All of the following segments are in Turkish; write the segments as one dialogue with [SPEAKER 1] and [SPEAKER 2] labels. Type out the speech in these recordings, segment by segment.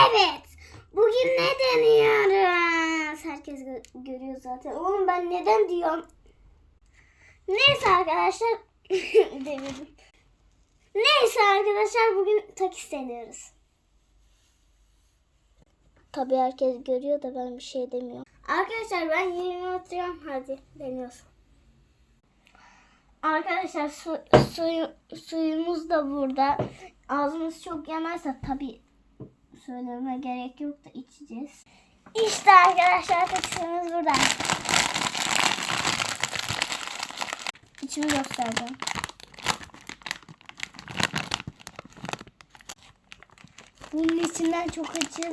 [SPEAKER 1] Evet. Bugün ne deniyoruz? Herkes gö- görüyor zaten. Oğlum ben neden diyorum? Neyse arkadaşlar. Demedim. Neyse arkadaşlar bugün takis deniyoruz. Tabii herkes görüyor da ben bir şey demiyorum. Arkadaşlar ben yerime oturuyorum. Hadi deniyoruz. Arkadaşlar su, suyu, suyumuz da burada. Ağzımız çok yanarsa tabii söylememe gerek yok da içeceğiz. İşte arkadaşlar takisimiz burada. İçimi göstereceğim. Bunun içinden çok acı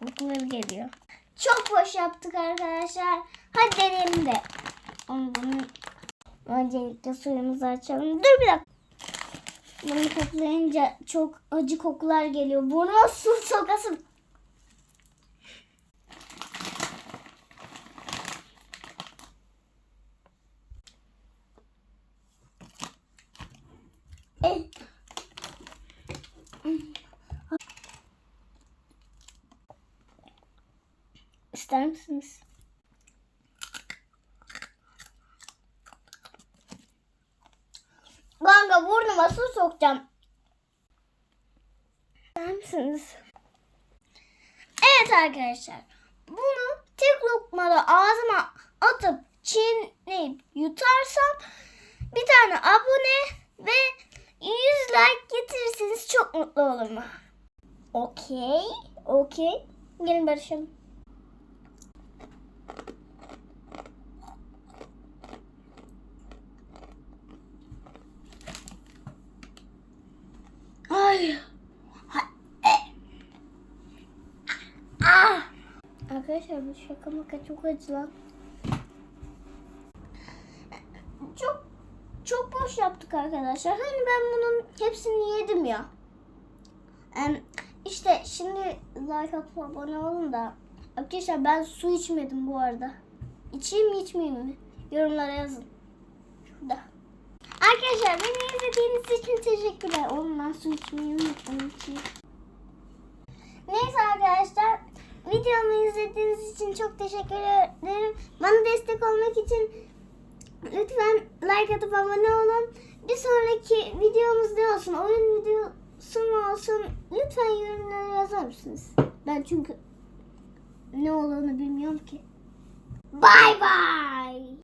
[SPEAKER 1] kokuları geliyor. Çok boş yaptık arkadaşlar. Hadi deneyelim de. Ama bunun öncelikle suyumuzu açalım. Dur bir dakika. Bunu koklayınca çok acı kokular geliyor. Burnuma su sokasın. Eh. İster misiniz? Burnuma sokacağım. İster misiniz? Evet arkadaşlar. Bunu tek lokmada ağzıma atıp çiğneyip yutarsam bir tane abone ve 100 like getirirseniz çok mutlu olurum. Okey. Okey. Gelin barışalım. Ay. Ah. Arkadaşlar bu şaka maka çok acı lan. Çok çok boş yaptık arkadaşlar. Hani ben bunun hepsini yedim ya. İşte şimdi like atıp abone olun da. Arkadaşlar ben su içmedim bu arada. İçeyim mi içmeyeyim mi? Yorumlara yazın. Şurada. Arkadaşlar beni için teşekkürler. Ben su içmeyi unuttum. içeyim. Neyse arkadaşlar videomu izlediğiniz için çok teşekkür ederim. Bana destek olmak için lütfen like atıp abone olun. Bir sonraki videomuz ne olsun? Oyun videosu mu olsun? Lütfen yorumlara yazar mısınız? Ben çünkü ne olduğunu bilmiyorum ki. Bye bye.